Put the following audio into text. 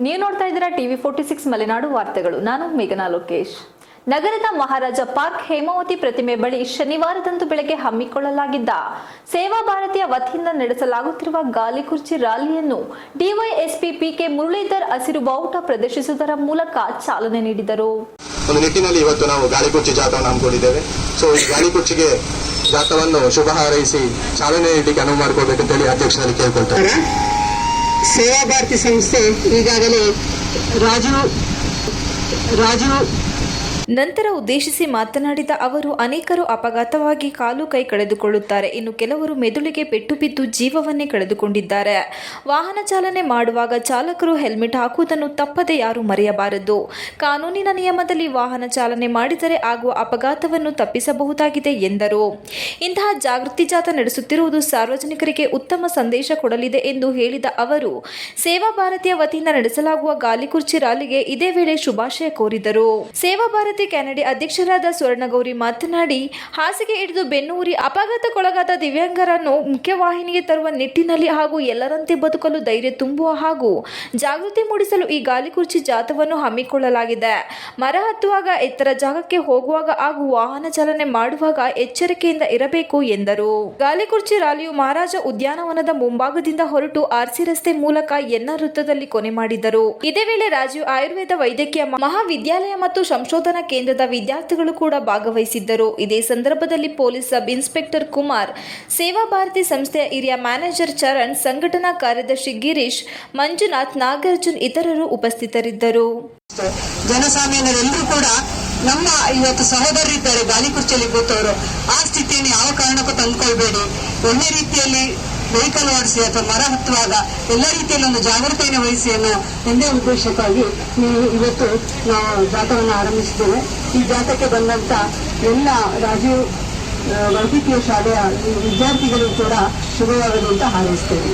ನೀವು ನೋಡ್ತಾ ಇದ್ದೀರಾ ಟಿವಿ ಫೋರ್ಟಿ ಸಿಕ್ಸ್ ಮಲೆನಾಡು ವಾರ್ತೆಗಳು. ನಾನು ಮೇಘನಾ ಲೋಕೇಶ್. ನಗರದ ಮಹಾರಾಜ ಪಾರ್ಕ್ ಹೇಮಾವತಿ ಪ್ರತಿಮೆ ಬಳಿ ಶನಿವಾರದಂದು ಬೆಳಗ್ಗೆ ಹಮ್ಮಿಕೊಳ್ಳಲಾಗಿದ್ದ ಸೇವಾ ಭಾರತಿಯ ವತಿಯಿಂದ ನಡೆಸಲಾಗುತ್ತಿರುವ ಗಾಲಿ ಕುರ್ಚಿ ರ್ಯಾಲಿಯನ್ನು ಡಿವೈಎಸ್ಪಿ ಪಿಕೆ ಮುರಳೀಧರ್ ಹಸಿರು ಬಾವುಟ ಪ್ರದರ್ಶಿಸುವುದರ ಮೂಲಕ ಚಾಲನೆ ನೀಡಿದರು. ಒಂದು ನಿಟ್ಟಿನಲ್ಲಿ ಇವತ್ತು ನಾವು ಗಾಳಿಕುರ್ಚಿ ಜಾಥವನ್ನು ಹಮ್ಮಿಕೊಂಡಿದ್ದೇವೆ. ಸೊ ಈ ಗಾಳಿಕುರ್ಚಿಗೆ ಜಾಥವನ್ನು ಶುಭ ಹಾರೈಸಿ ಚಾಲನೆ ನೀಡಲಿಕ್ಕೆ ಅನುವು ಹೇಳಿ ಅಧ್ಯಕ್ಷರಲ್ಲಿ ಕೇಳ್ಕೊಳ್ತಾರೆ ಸೇವಾ ಭಾರತಿ ಸಂಸ್ಥೆ ಈಗಾಗಲೇ ರಾಜು ರಾಜು ನಂತರ ಉದ್ದೇಶಿಸಿ ಮಾತನಾಡಿದ ಅವರು, ಅನೇಕರು ಅಪಘಾತವಾಗಿ ಕಾಲು ಕೈ ಕಳೆದುಕೊಳ್ಳುತ್ತಾರೆ. ಇನ್ನು ಕೆಲವರು ಮೆದುಳಿಗೆ ಪೆಟ್ಟು ಬಿದ್ದು ಜೀವವನ್ನೇ ಕಳೆದುಕೊಂಡಿದ್ದಾರೆ. ವಾಹನ ಚಾಲನೆ ಮಾಡುವಾಗ ಚಾಲಕರು ಹೆಲ್ಮೆಟ್ ಹಾಕುವುದನ್ನು ತಪ್ಪದೆ ಯಾರು ಮರೆಯಬಾರದು. ಕಾನೂನಿನ ನಿಯಮದಲ್ಲಿ ವಾಹನ ಚಾಲನೆ ಮಾಡಿದರೆ ಆಗುವ ಅಪಘಾತವನ್ನು ತಪ್ಪಿಸಬಹುದಾಗಿದೆ ಎಂದರು. ಇಂತಹ ಜಾಗೃತಿ ಜಾಥಾ ನಡೆಸುತ್ತಿರುವುದು ಸಾರ್ವಜನಿಕರಿಗೆ ಉತ್ತಮ ಸಂದೇಶ ಕೊಡಲಿದೆ ಎಂದು ಹೇಳಿದ ಅವರು, ಸೇವಾ ಭಾರತೀಯ ವತಿಯಿಂದ ನಡೆಸಲಾಗುವ ಗಾಲಿಕುರ್ಚಿ ರಾಲಿಗೆ ಇದೇ ವೇಳೆ ಶುಭಾಶಯ ಕೋರಿದರು. ಸೇವಾ ಕೆನಡಿ ಅಧ್ಯಕ್ಷರಾದ ಸ್ವರ್ಣಗೌರಿ ಮಾತನಾಡಿ, ಹಾಸಿಗೆ ಹಿಡಿದು ಬೆನ್ನೂರಿ ಅಪಘಾತಕ್ಕೊಳಗಾದ ದಿವ್ಯಾಂಗರನ್ನು ಮುಖ್ಯವಾಹಿನಿಗೆ ತರುವ ನಿಟ್ಟಿನಲ್ಲಿ ಹಾಗೂ ಎಲ್ಲರಂತೆ ಬದುಕಲು ಧೈರ್ಯ ತುಂಬುವ ಹಾಗೂ ಜಾಗೃತಿ ಮೂಡಿಸಲು ಈ ಗಾಲಿಕುರ್ಚಿ ಜಾಥವನ್ನು ಹಮ್ಮಿಕೊಳ್ಳಲಾಗಿದೆ. ಮರ ಹತ್ತುವಾಗ ಎತ್ತರ ಜಾಗಕ್ಕೆ ಹೋಗುವಾಗ ಹಾಗೂ ವಾಹನ ಚಾಲನೆ ಮಾಡುವಾಗ ಎಚ್ಚರಿಕೆಯಿಂದ ಇರಬೇಕು ಎಂದರು. ಗಾಲಿಕುರ್ಚಿ ರಾಲಿಯು ಮಹಾರಾಜ ಉದ್ಯಾನವನದ ಮುಂಭಾಗದಿಂದ ಹೊರಟು ಆರ್ಸಿ ರಸ್ತೆ ಮೂಲಕ ಎನ್ನ ವೃತ್ತದಲ್ಲಿ ಕೊನೆ ಮಾಡಿದರು. ಇದೇ ವೇಳೆ ರಾಜೀವ್ ಆಯುರ್ವೇದ ವೈದ್ಯಕೀಯ ಮಹಾವಿದ್ಯಾಲಯ ಮತ್ತು ಸಂಶೋಧನಾ ಕೇಂದ್ರದ ವಿದ್ಯಾರ್ಥಿಗಳು ಕೂಡ ಭಾಗವಹಿಸಿದ್ದರು. ಇದೇ ಸಂದರ್ಭದಲ್ಲಿ ಪೊಲೀಸ್ ಸಬ್ ಇನ್ಸ್ಪೆಕ್ಟರ್ ಕುಮಾರ್, ಸೇವಾ ಭಾರತಿ ಸಂಸ್ಥೆಯ ಹಿರಿಯ ಮ್ಯಾನೇಜರ್ ಚರಣ್, ಸಂಘಟನಾ ಕಾರ್ಯದರ್ಶಿ ಗಿರೀಶ್, ಮಂಜುನಾಥ್ ನಾಗಾರ್ಜುನ್ ಇತರರು ಉಪಸ್ಥಿತರಿದ್ದರು. ಜನಸಾಮಾನ್ಯರೆಲ್ಲರೂ ಕೂಡ ನಮ್ಮ ಇವತ್ತು ಸಹೋದರರಿದ್ದಾರೆ ಗಾಲಿಕುರ್ಚಿಯಲ್ಲಿ ಕೂತವರು. ಆ ಸ್ಥಿತಿಯನ್ನು ಯಾವ ಕಾರಣಕ್ಕೂ ತಂದುಕೊಳ್ಬೇಡಿ. ಒಳ್ಳೆ ರೀತಿಯಲ್ಲಿ ವೆಹಿಕಲ್ ಓಡಿಸಿ ಅಥವಾ ಮರ ಹತ್ತುವಾಗ ಎಲ್ಲ ರೀತಿಯಲ್ಲಿ ಒಂದು ಜಾಗೃತೆಯನ್ನು ವಹಿಸಿ ಅನ್ನೋ ಒಂದೇ ಉದ್ದೇಶಕ್ಕಾಗಿ ನೀವು ಇವತ್ತು ನಾವು ಜಾಥವನ್ನು ಆರಂಭಿಸಿದ್ದೇವೆ. ಈ ಜಾಥಕ್ಕೆ ಬಂದಂತ ಎಲ್ಲ ರಾಜೀವ್ ವೈದ್ಯಕೀಯ ಶಾಲೆಯ ವಿದ್ಯಾರ್ಥಿಗಳು ಕೂಡ ಶುಭವಾಗಲಿ ಅಂತ ಹಾರೈಸ್ತೇವೆ.